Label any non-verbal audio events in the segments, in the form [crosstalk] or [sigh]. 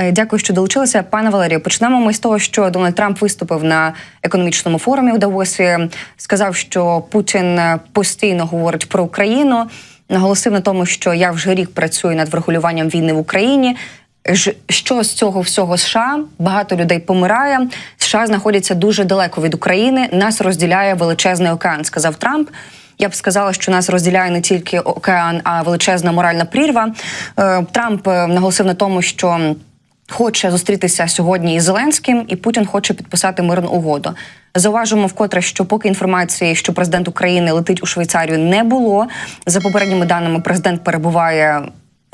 Е, Дякую, що долучилися. Пане Валерію, почнемо ми з того, що Дональд Трамп виступив на економічному форумі у Давосі. Сказав, що Путін постійно говорить про Україну. Наголосив на тому, що я вже рік працюю над врегулюванням війни в Україні. Що з цього всього США? Багато людей помирає. США знаходяться дуже далеко від України. Нас розділяє величезний океан, сказав Трамп. Я б сказала, що нас розділяє не тільки океан, а величезна моральна прірва. Е, Трамп е, наголосив на тому, що хоче зустрітися сьогодні із Зеленським, і Путін хоче підписати мирну угоду. Зауважимо вкотре, що поки інформації, що президент України летить у Швейцарію, не було. За попередніми даними, президент перебуває.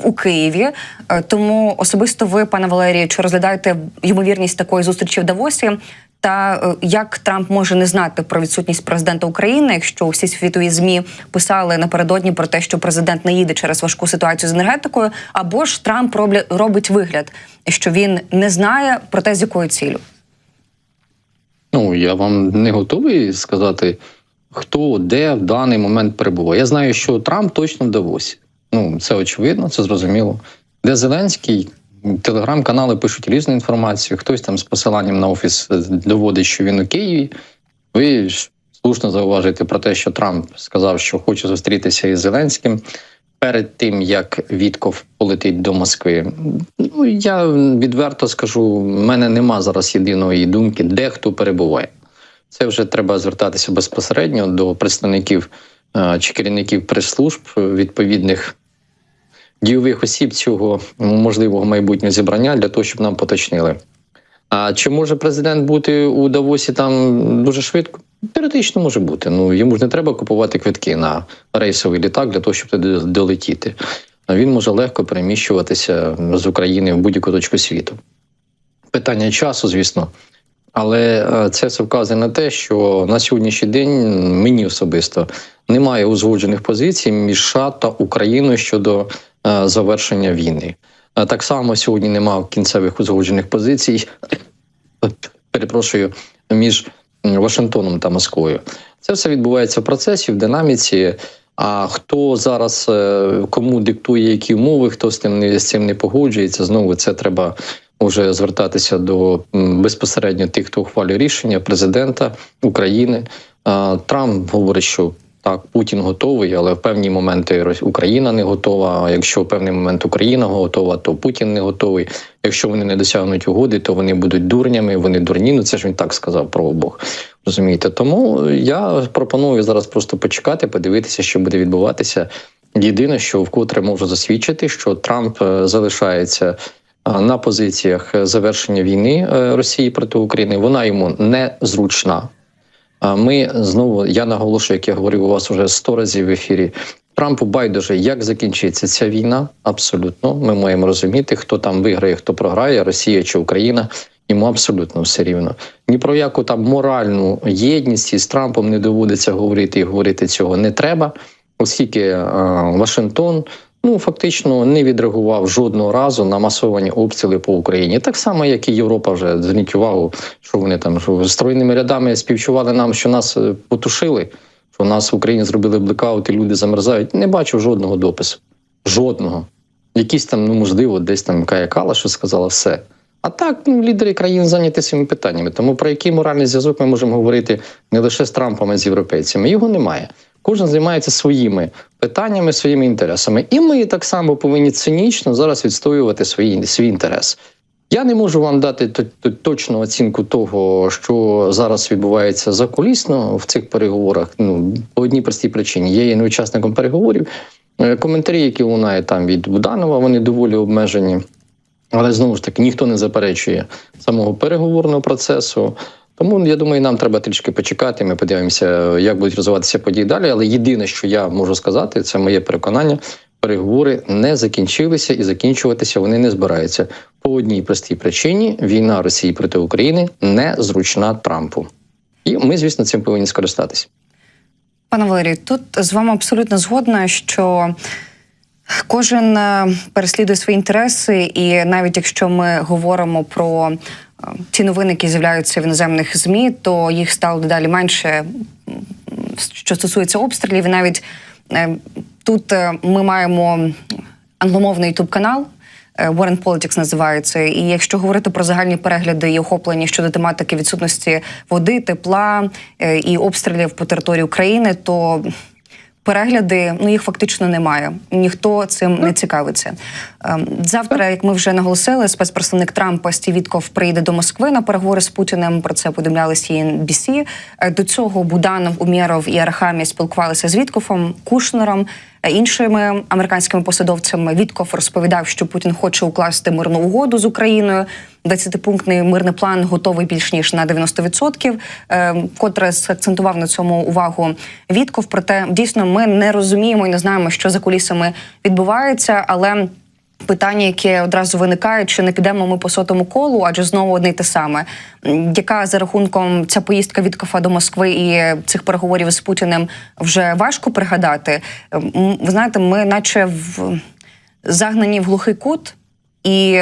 У Києві Е, тому особисто ви, пане Валерію, чи розглядаєте ймовірність такої зустрічі в Давосі? Та е, як Трамп може не знати про відсутність президента України, якщо усі світові змі писали напередодні про те, що президент не їде через важку ситуацію з енергетикою, або ж Трамп робить вигляд, що він не знає про те, з якою цілю? Ну я вам не готовий сказати, хто де в даний момент перебуває. Я знаю, що Трамп точно в Давосі. Ну це очевидно, це зрозуміло. Де Зеленський, телеграм-канали пишуть різну інформацію. Хтось там з посиланням на офіс е, доводить, що він у Києві. Ви слушно зауважуєте про те, що Трамп сказав, що хоче зустрітися із Зеленським. Перед тим як Вітков полетить до Москви, ну я відверто скажу, в мене нема зараз єдиної думки, де хто перебуває. Це вже треба звертатися безпосередньо до представників е, чи керівників прес-служб відповідних дійових осіб цього можливого майбутнього зібрання для того, щоб нам поточнили. А чи може президент бути у Давосі там дуже швидко? Теоретично може бути. Ну йому ж не треба купувати квитки на рейсовий літак для того, щоб туди долетіти. Він може легко переміщуватися з України в будь-яку точку світу. Питання часу, звісно. Але е, це все вказує на те, що на сьогоднішній день мені особисто немає узгоджених позицій між США та Україною щодо завершення війни. Е, Так само сьогодні немає кінцевих узгоджених позицій. Перепрошую, між Вашингтоном та Москвою. Це все відбувається в процесі, в динаміці. А хто зараз е, кому диктує які умови, хто з тим не з цим не погоджується, знову це треба вже звертатися до безпосередньо тих, хто ухвалює рішення президента України. Трамп говорить, що так, Путін готовий, але в певні моменти Україна не готова. Якщо в певний момент Україна готова, то Путін не готовий. Якщо вони не досягнуть угоди, то вони будуть дурнями. Вони дурні. Ну це ж він так сказав про обох. Розумієте? Тому я пропоную зараз просто почекати, подивитися, що буде відбуватися. Єдине, що вкотре можу засвідчити, що Трамп е, залишається е, на позиціях завершення війни е, Росії проти України. Вона йому незручна. А ми знову я наголошую, як я говорив у вас уже сто разів в ефірі. Трампу байдуже, як закінчиться ця війна. Абсолютно, ми маємо розуміти, хто там виграє, хто програє, Росія чи Україна. Йому абсолютно все рівно. Ні про яку там моральну єдність із Трампом не доводиться говорити і говорити цього не треба, оскільки е, Вашингтон ну фактично не відреагував жодного разу на масовані обстріли по Україні. Так само, як і Європа вже зверніть увагу, що вони там що стройними рядами співчували нам, що нас е, потушили, що нас в Україні зробили блекаут і люди замерзають. Не бачу жодного допису. Жодного. Якісь там, ну можливо, десь там Кая Кала, що сказала все. А так, ну, лідери країн зайняті цими питаннями. Тому про який моральний зв'язок ми можемо говорити не лише з Трампом, а з європейцями. Його немає. Кожен займається своїми питаннями, своїми інтересами. І ми так само повинні цинічно зараз відстоювати свої, свій інтерес. Я не можу вам дати точну оцінку того, що зараз відбувається закулісно в цих переговорах. Ну по одній простій причині. Я є не учасником переговорів. Е, Коментарі, які лунають там від Буданова, вони доволі обмежені. Але знову ж таки ніхто не заперечує самого переговорного процесу. Тому я думаю, нам треба трішки почекати. Ми подивимося, як будуть розвиватися події далі. Але єдине, що я можу сказати, це моє переконання. Переговори не закінчилися і закінчуватися вони не збираються по одній простій причині: війна Росії проти України незручна Трампу, і ми, звісно, цим повинні скористатися. Пане Валерію, тут з вами абсолютно згодна, що кожен е, переслідує свої інтереси, і навіть якщо ми говоримо про е, ті новини, які з'являються в іноземних змі, то їх стало дедалі менше, що стосується обстрілів. І навіть е, тут ми маємо англомовний ютуб канал. Warren Politics називається. І якщо говорити про загальні перегляди і охоплення щодо тематики відсутності води, тепла і обстрілів по території України, то перегляди ну їх фактично немає. Ніхто цим не цікавиться. Ем, Завтра, як ми вже наголосили, спецпредставник Трампа Стів Вітков прийде до Москви на переговори з Путіним. Про це повідомляли CNBC. Е, До цього Буданов, Умєров і Архамія спілкувалися з Віткофом, Кушнером. Е, Іншими американськими посадовцями Вітков розповідав, що Путін хоче укласти мирну угоду з Україною. 20-пунктний мирний план готовий більш ніж на 90%. Е, Котре акцентував на цьому увагу Вітков. Проте дійсно ми не розуміємо і не знаємо, що за кулісами відбувається, але. Питання, яке одразу виникає, чи не підемо ми по сотому колу, адже знову одне й те саме. Яка за рахунком ця поїздка від Кофа до Москви і цих переговорів з Путіним вже важко пригадати? Ви знаєте, ми наче в загнані в глухий кут і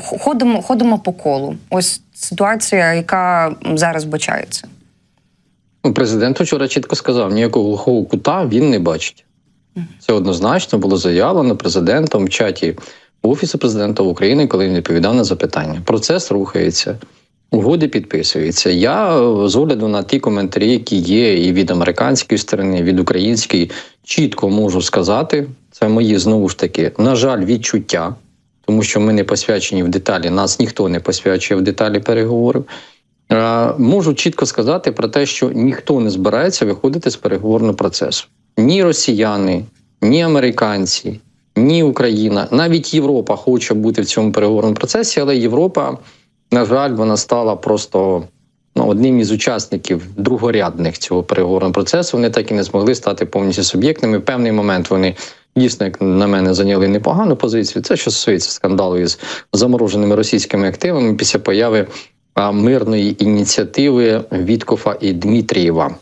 ходимо, ходимо по колу. Ось ситуація, яка зараз бачається. Ну, Президент вчора чітко сказав, ніякого глухого кута він не бачить. Це однозначно було заявлено президентом в чаті Офісу президента України, коли він відповідав на запитання. Процес рухається, угоди підписуються. Я е, з огляду на ті коментарі, які є, і від американської сторони, і від української, чітко можу сказати, це мої знову ж таки, на жаль, відчуття, тому що ми не посвячені в деталі, нас ніхто не посвячує в деталі переговорів. Е, Можу чітко сказати про те, що ніхто не збирається виходити з переговорного процесу. Ні росіяни, ні американці, ні Україна, навіть Європа хоче бути в цьому переговорному процесі, але Європа, на жаль, вона стала просто ну, одним із учасників другорядних цього переговорного процесу. Вони так і не змогли стати повністю суб'єктними. В певний момент вони дійсно, як на мене, зайняли непогану позицію. Це що стосується скандалу із замороженими російськими активами після появи мирної ініціативи Віткофа і Дмитрієва.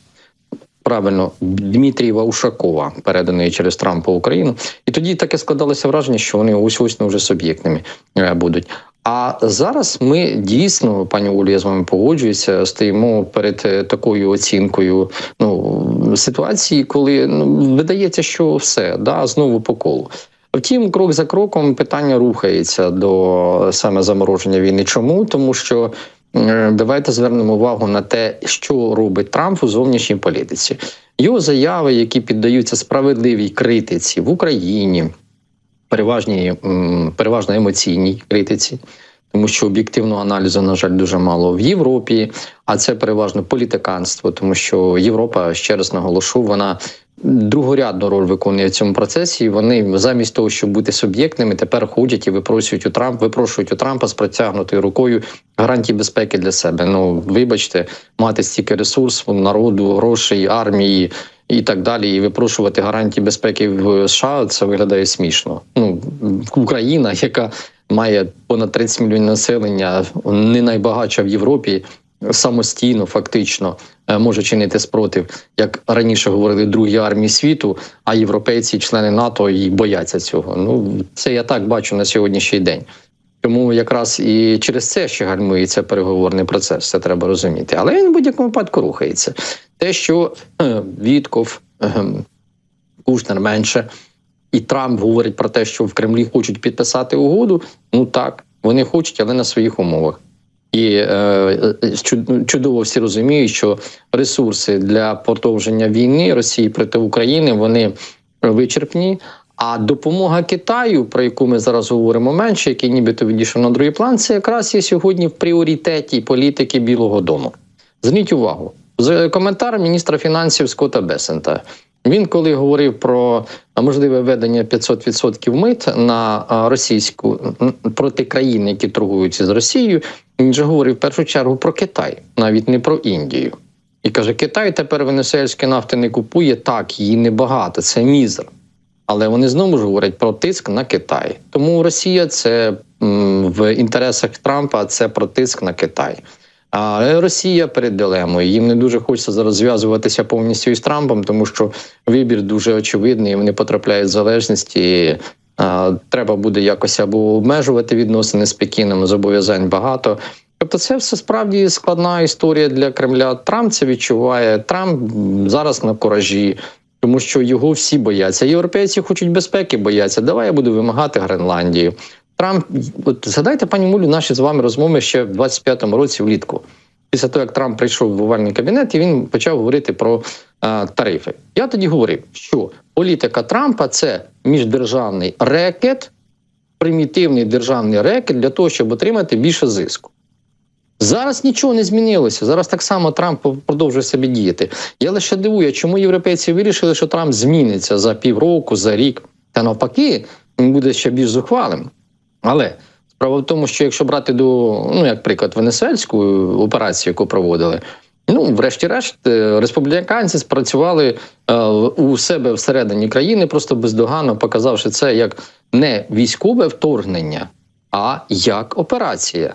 Правильно, Дмитрієва Ушакова, переданої через Трампа Україну, і тоді таке складалося враження, що вони ось ось не вже суб'єктними е, будуть. А зараз ми дійсно, пані Олі, я з вами погоджуюся, стоїмо перед е, такою оцінкою ну, ситуації, коли ну, видається, що все да, знову по колу. Втім, крок за кроком питання рухається до саме замороження війни. Чому? Тому що давайте звернемо увагу на те, що робить Трамп у зовнішній політиці. Його заяви, які піддаються справедливій критиці в Україні, переважній, переважно емоційній критиці. Тому що об'єктивного аналізу, на жаль, дуже мало в Європі, а це переважно політиканство, тому що Європа, ще раз наголошу, вона другорядну роль виконує в цьому процесі. І вони замість того, щоб бути суб'єктними, тепер ходять і випросують у Трамп, випрошують у Трампа з протягнутою рукою гарантії безпеки для себе. Ну вибачте, мати стільки ресурсу, народу, грошей, армії. І так далі, і випрошувати гарантії безпеки в США це виглядає смішно. Ну Україна, яка має понад 30 мільйонів населення, не найбагатша в Європі, самостійно, фактично е, може чинити спротив, як раніше говорили, другі армії світу, а європейці, члени НАТО, і бояться цього. Ну це я так бачу на сьогоднішній день. Тому якраз і через це ще гальмується переговорний процес, це треба розуміти. Але він в будь-якому випадку рухається. Те, що е, Вітков, е, Кушнер менше, і Трамп говорить про те, що в Кремлі хочуть підписати угоду. Ну так, вони хочуть, але на своїх умовах. І е, чудово всі розуміють, що ресурси для продовження війни Росії проти України вони вичерпні. А допомога Китаю, про яку ми зараз говоримо менше, який нібито відійшов на другий план, це якраз є сьогодні в пріоритеті політики Білого Дому. Зверніть увагу, з коментар міністра фінансів Скотта Бесента. Він, коли говорив про можливе введення 500% мит на російську проти країн, які торгують з Росією, він же говорив в першу чергу про Китай, навіть не про Індію. І каже: Китай тепер венесуельської нафти не купує так, її небагато, це мізер. Але вони знову ж говорять про тиск на Китай. Тому Росія це в інтересах Трампа це про тиск на Китай. А Росія перед дилемою. Їм не дуже хочеться зараз зв'язуватися повністю із Трампом, тому що вибір дуже очевидний. Вони потрапляють в залежність. Треба буде якось або обмежувати відносини з Пекіном, зобов'язань багато. Тобто, це все справді складна історія для Кремля. Трамп це відчуває. Трамп зараз на коражі. тому що його всі бояться. Європейці хочуть безпеки, бояться. Давай я буду вимагати Гренландію. Трамп, от згадайте, пані Мулю, наші з вами розмови ще в 25-му році влітку. Після того, як Трамп прийшов в овальний кабінет, і він почав говорити про тарифи. Я тоді говорив, що політика Трампа це міждержавний рекет, примітивний державний рекет для того, щоб отримати більше зиску. Зараз нічого не змінилося. Зараз так само Трамп продовжує собі діяти. Я лише дивую, чому європейці вирішили, що Трамп зміниться за півроку, за рік. Та навпаки, він буде ще більш зухвалим. Але справа в тому, що якщо брати до, ну як приклад, венесуельську операцію, яку проводили, ну, врешті-решт, е, республіканці спрацювали е, у себе всередині країни, просто бездоганно показавши це як не військове вторгнення, а як операція.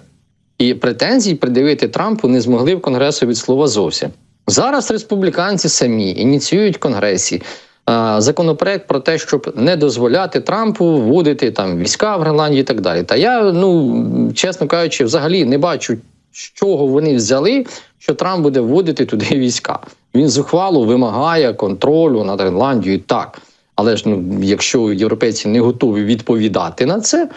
І претензій придивити Трампу не змогли в Конгресу від слова зовсім. Зараз республіканці самі ініціюють в Конгресі а, законопроект про те, щоб не дозволяти Трампу вводити там війська в Гренландії і так далі. Та я, ну чесно кажучи, взагалі не бачу, з чого вони взяли, що Трамп буде вводити туди [laughs] війська. Він зухвало вимагає контролю над Гренландією. Так, але ж ну, якщо європейці не готові відповідати на це,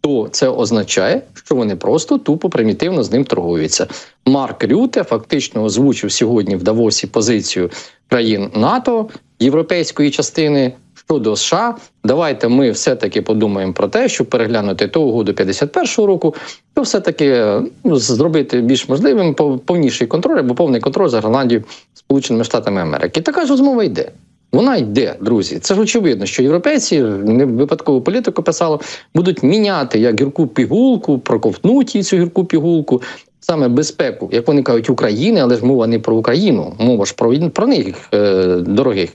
то це означає, що вони просто тупо примітивно з ним торгуються. Марк Рюте фактично озвучив сьогодні в Давосі позицію країн НАТО європейської частини щодо США. Давайте ми все-таки подумаємо про те, щоб переглянути ту угоду 51-го року, то все-таки ну, зробити більш можливим пов- повніший контроль або повний контроль за Гренландією Сполученими Штатами Америки. Така ж розмова йде. Вона йде, друзі. Це ж очевидно, що європейці не випадкову політику писало, будуть міняти як гірку пігулку, проковтнуть цю гірку пігулку, саме безпеку, як вони кажуть, України, але ж мова не про Україну, мова ж про, про них е, дорогих.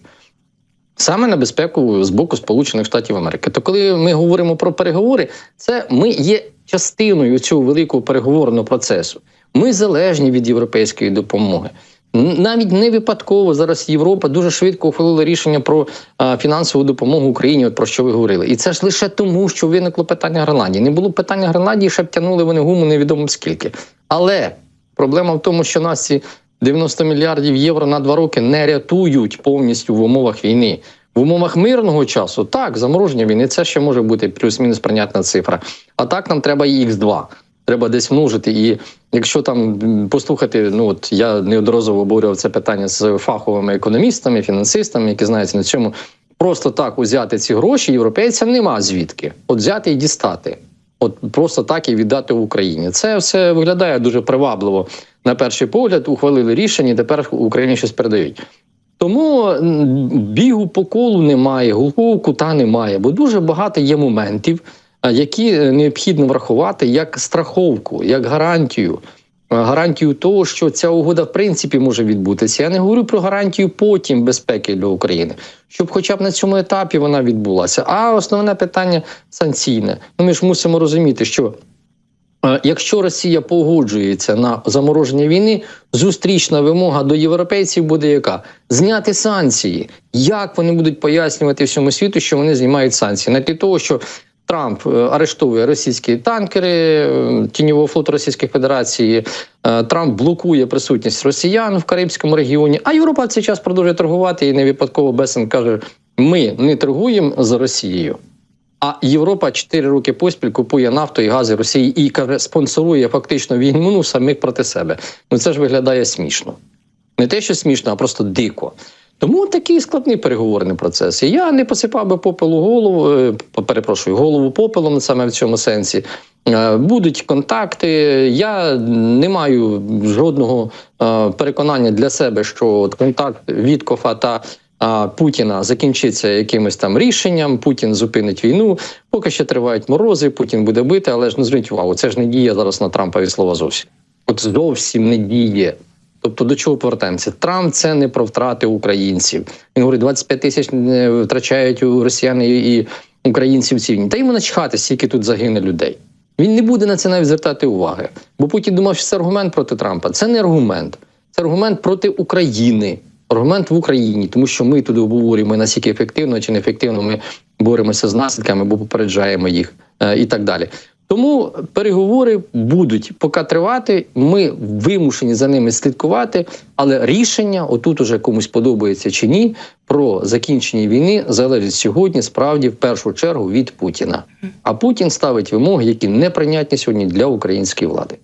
Саме на безпеку з боку Сполучених Штатів Америки. То коли ми говоримо про переговори, це ми є частиною цього великого переговорного процесу. Ми залежні від європейської допомоги. Навіть не випадково зараз Європа дуже швидко ухвалила рішення про а, фінансову допомогу Україні, от про що ви говорили. І це ж лише тому, що виникло питання Гренландії. Не було питання Гренландії, ще б тягнули вони гуму невідомо скільки. Але проблема в тому, що нас ці 90 мільярдів євро на два роки не рятують повністю в умовах війни. В умовах мирного часу так, замороження війни це ще може бути плюс-мінус прийнятна цифра. А так нам треба і Х2. Треба десь множити. І якщо там послухати, ну от я неодноразово обговорював це питання з фаховими економістами, фінансистами, які знаються на цьому. Просто так узяти ці гроші європейцям нема звідки. От взяти і дістати. От просто так і віддати Україні. Це все виглядає дуже привабливо на перший погляд. Ухвалили рішення, тепер Україні щось передають. Тому бігу по колу немає, глухого кута немає, бо дуже багато є моментів, які е, необхідно врахувати як страховку, як гарантію. Гарантію того, що ця угода в принципі може відбутися. Я не говорю про гарантію потім безпеки для України, щоб, хоча б на цьому етапі вона відбулася. А основне питання санкційне. Ну ми ж мусимо розуміти, що Якщо Росія погоджується на замороження війни, зустрічна вимога до європейців буде яка? Зняти санкції. Як вони будуть пояснювати всьому світу, що вони знімають санкції? На тлі того, що Трамп е, арештовує російські танкери е, тіньового флоту Російської Федерації, е, Трамп блокує присутність росіян в Карибському регіоні, а Європа в цей час продовжує торгувати і не випадково Бесен каже: ми не торгуємо з Росією. А Європа 4 роки поспіль купує нафту і гази Росії і каже, спонсорує фактично війну ну, самих проти себе. Ну це ж виглядає смішно. Не те, що смішно, а просто дико. Тому такий складний переговорний процес. І я не посипав би попелу голову, е, перепрошую, голову попелом саме в цьому сенсі. Е, Будуть контакти. Я не маю жодного е, переконання для себе, що контакт Віткофа та Путіна закінчиться якимось там рішенням, Путін зупинить війну. Поки що тривають морози, Путін буде бити, але ж не зверніть увагу, це ж не діє зараз на Трампа від слова зовсім. От зовсім не діє. Тобто до чого повертаємося? Трамп це не про втрати українців. Він говорить, 25 тисяч е, втрачають росіяни і українців в цій війні. Та йому начхати, скільки тут загине людей. Він не буде на це навіть звертати уваги. Бо Путін думав, що це аргумент проти Трампа. Це не аргумент, це аргумент проти України. Аргумент в Україні, тому що ми тут обговорюємо наскільки ефективно чи неефективно ми боремося з наслідками, бо попереджаємо їх е, і так далі. Тому переговори будуть поки тривати. Ми вимушені за ними слідкувати, але рішення, отут уже комусь подобається чи ні, про закінчення війни залежить сьогодні справді в першу чергу від Путіна. А Путін ставить вимоги, які неприйнятні сьогодні для української влади.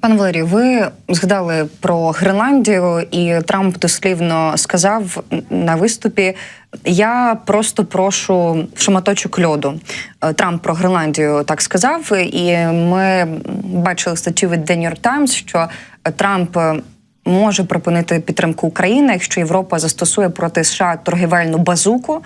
Пане Валерію, ви згадали про Гренландію, і Трамп дослівно сказав на виступі: Я просто прошу шматочок льоду. Е, Трамп про Гренландію так сказав, і ми бачили статтю від The New York Times, що Трамп. Може припинити підтримку України, якщо Європа застосує проти США торгівельну базуку,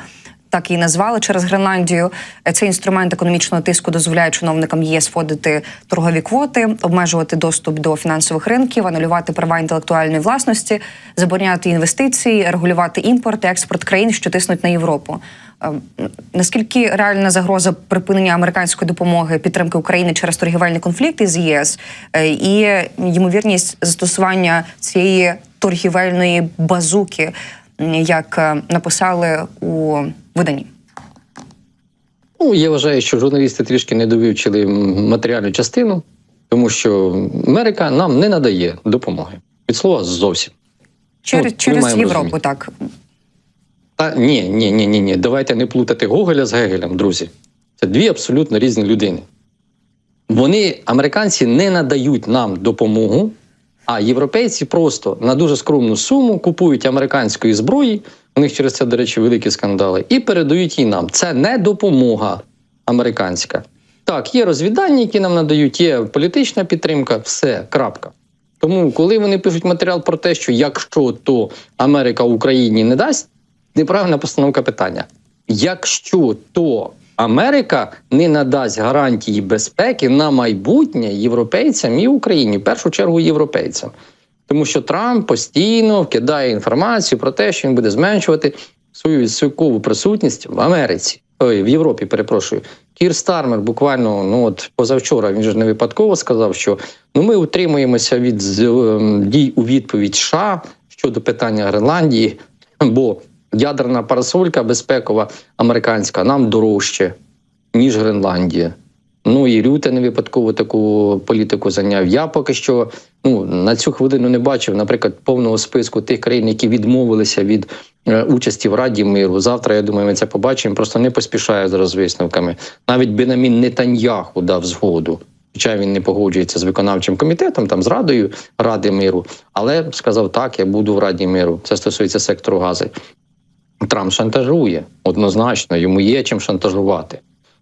так її назвали через Гренландію. Цей інструмент економічного тиску дозволяє чиновникам ЄС вводити торгові квоти, обмежувати доступ до фінансових ринків, анулювати права інтелектуальної власності, забороняти інвестиції, регулювати імпорт і експорт країн, що тиснуть на Європу. Е, Наскільки реальна загроза припинення американської допомоги підтримки України через торгівельний конфлікт із ЄС е, і ймовірність застосування цієї торгівельної базуки, як е, написали у виданні? Ну, я вважаю, що журналісти трішки не довивчили м, матеріальну частину, тому що Америка нам не надає допомоги. Від слова зовсім. Через, Ну, через Європу, розуміти. так. Та ні, ні, ні, ні, ні. Давайте не плутати Гоголя з Гегелем, друзі. Це дві абсолютно різні людини. Вони, американці, не надають нам допомогу, а європейці просто на дуже скромну суму купують американської зброї. У них через це, до речі, великі скандали, і передають її нам. Це не допомога американська. Так, є розвідання, які нам надають, є політична підтримка, все, крапка. Тому, коли вони пишуть матеріал про те, що якщо то Америка Україні не дасть, неправильна постановка питання. Якщо то Америка не надасть гарантії безпеки на майбутнє європейцям і Україні, в першу чергу європейцям. Тому що Трамп постійно вкидає інформацію про те, що він буде зменшувати свою відсоткову присутність в Америці, ой, в Європі, перепрошую. Кір Стармер буквально ну от позавчора він же не випадково сказав, що ну ми утримуємося від ем, дій у відповідь США щодо питання Гренландії, бо ядерна парасолька безпекова американська нам дорожче, ніж Гренландія. Ну і Рюте не випадково таку політику зайняв. Я поки що ну на цю хвилину не бачив, наприклад, повного списку тих країн, які відмовилися від е, участі в Раді миру. Завтра я думаю, ми це побачимо. Просто не поспішаю з висновками. Навіть Бенамін Нетаньяху дав згоду. Хоча він не погоджується з виконавчим комітетом, там з радою Ради миру, але сказав так, я буду в Раді миру. Це стосується сектору гази. Трамп шантажує однозначно, йому є чим шантажувати.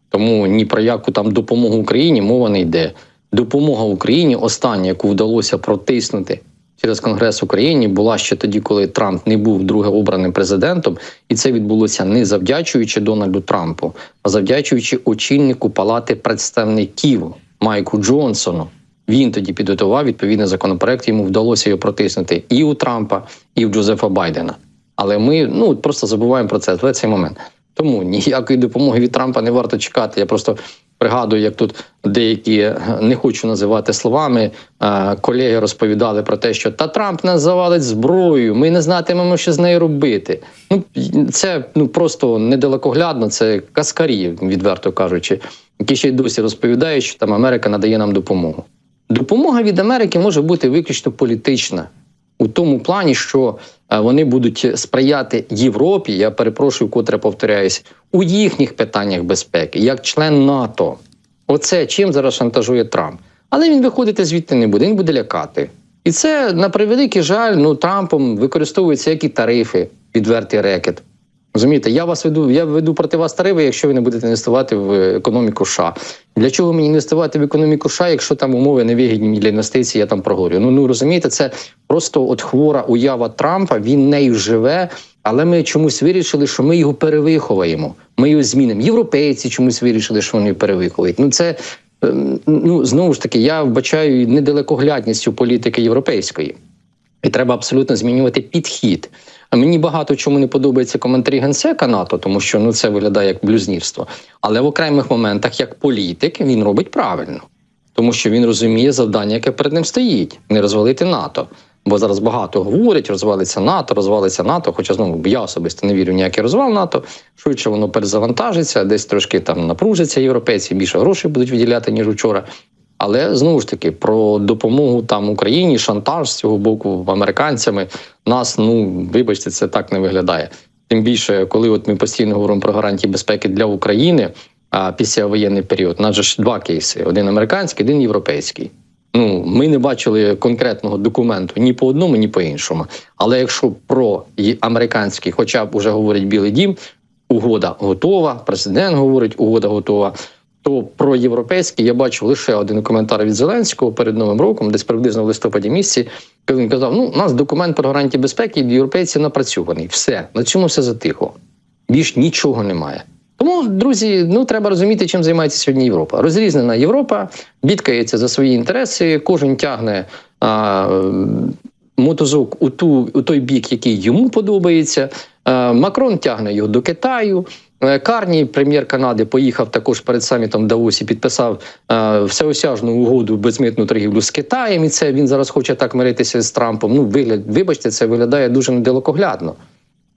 Тому ні про яку там допомогу Україні мова не йде. Допомога Україні, остання, яку вдалося протиснути через Конгрес України, була ще тоді, коли Трамп не був друге обраним президентом, і це відбулося не завдячуючи Дональду Трампу, а завдячуючи очільнику Палати представників Майку Джонсону. Він тоді підготував відповідний законопроект. Йому вдалося його протиснути і у Трампа, і у Джозефа Байдена. Але ми ну просто забуваємо про це в цей момент. Тому ніякої допомоги від Трампа не варто чекати. Я просто пригадую, як тут деякі е, не хочу називати словами. е, Колеги розповідали про те, що та Трамп нас завалить зброєю, ми не знатимемо, що з нею робити. Ну це ну просто недалекоглядно, це каскарі, відверто кажучи, які ще й досі розповідають, що там Америка надає нам допомогу. Допомога від Америки може бути виключно політична у тому плані, що е, вони будуть сприяти Європі. Я перепрошую, котре повторяюсь, у їхніх питаннях безпеки, як член НАТО. Оце чим зараз шантажує Трамп. Але він виходити звідти не буде, він буде лякати. І це на превеликий жаль, ну Трампом використовуються як тарифи, відвертий рекет. Розумієте, я вас веду, я веду проти вас тарифи, якщо ви не будете інвестувати в економіку США. Для чого мені інвестувати в економіку США, якщо там умови невигідні для інвестицій, я там проговорю. Ну ну розумієте, це просто от хвора уява Трампа. Він нею живе, але ми чомусь вирішили, що ми його перевиховуємо. Ми його змінимо. Європейці чомусь вирішили, що вони перевиховують. Ну це ем, ну знову ж таки, я вбачаю недалекоглядністю політики європейської. І треба абсолютно змінювати підхід. А мені багато чому не подобається коментарі генсека НАТО, тому що ну це виглядає як блюзнірство. Але в окремих моментах, як політик, він робить правильно, тому що він розуміє завдання, яке перед ним стоїть не розвалити НАТО. Бо зараз багато говорять, розвалиться НАТО, розвалиться НАТО. Хоча знову я особисто не вірю в ніякий розвал НАТО. Швидше воно перезавантажиться, десь трошки там напружиться європейці, більше грошей будуть виділяти ніж вчора. Але знову ж таки про допомогу там Україні, шантаж з цього боку американцями нас, ну вибачте, це так не виглядає. Тим більше, коли от ми постійно говоримо про гарантії безпеки для України, а після воєнний період, нас же ж два кейси: один американський, один європейський. Ну, ми не бачили конкретного документу ні по одному, ні по іншому. Але якщо про американський, хоча б уже говорить Білий Дім, угода готова, президент говорить, угода готова. То про європейський я бачив лише один коментар від Зеленського перед новим роком, десь приблизно в листопаді місяці, коли він казав: ну, у нас документ про гарантії безпеки, європейці напрацьований. Все, на цьому все затихло. Більш нічого немає. Тому, друзі, ну треба розуміти, чим займається сьогодні Європа. Розрізнена Європа бідкається за свої інтереси, кожен тягне а, м, мотозок у, ту, у той бік, який йому подобається. А, Макрон тягне його до Китаю. Е, Карні, прем'єр Канади, поїхав також перед самітом Давосі, підписав е, всеосяжну угоду безмитну торгівлю з Китаєм. І це він зараз хоче так миритися з Трампом. Ну, вигляд, вибачте, це виглядає дуже недалекоглядно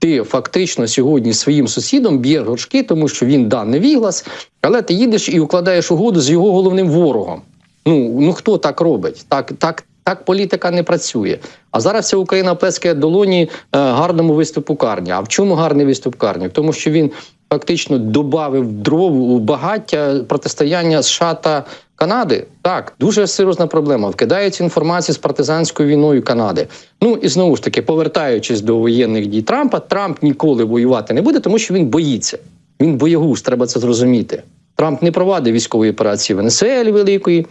ти фактично сьогодні своїм сусідом б'є горшки, тому що він да невіглас, але ти їдеш і укладаєш угоду з його головним ворогом. Ну ну хто так робить? Так, так, так політика не працює. А зараз вся Україна плескає долоні е, гарному виступу Карні. А в чому гарний виступ Карні? Тому, що він фактично додав дров у багаття протистояння США та Канади. Так, дуже серйозна проблема. Вкидається інформація з партизанською війною Канади. Ну і знову ж таки, повертаючись до воєнних дій Трампа, Трамп ніколи воювати не буде, тому що він боїться. Він боягуз, треба це зрозуміти. Трамп не провадив військової операції в Венесуелі великої.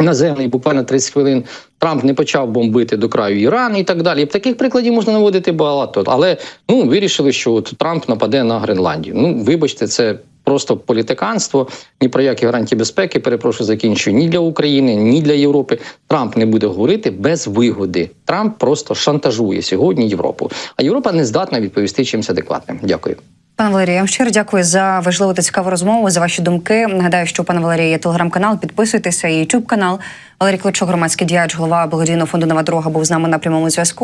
Наземний буквально 30 хвилин Трамп не почав бомбити до краю Іран і так далі. Таких прикладів можна наводити багато. Але ну вирішили, що от Трамп нападе на Гренландію. Ну вибачте, це просто політиканство. Ні про які гарантії безпеки. Перепрошую, закінчую ні для України, ні для Європи. Трамп не буде говорити без вигоди. Трамп просто шантажує сьогодні Європу. А Європа не здатна відповісти чимось адекватним. Дякую. Пане Валерію, я вам щиро дякую за важливу та цікаву розмову, за ваші думки. Нагадаю, що у пана Валерія є телеграм-канал. Підписуйтеся і ютуб канал. Валерій Клочок, громадський діяч, голова благодійного фонду Нова дорога був з нами на прямому зв'язку.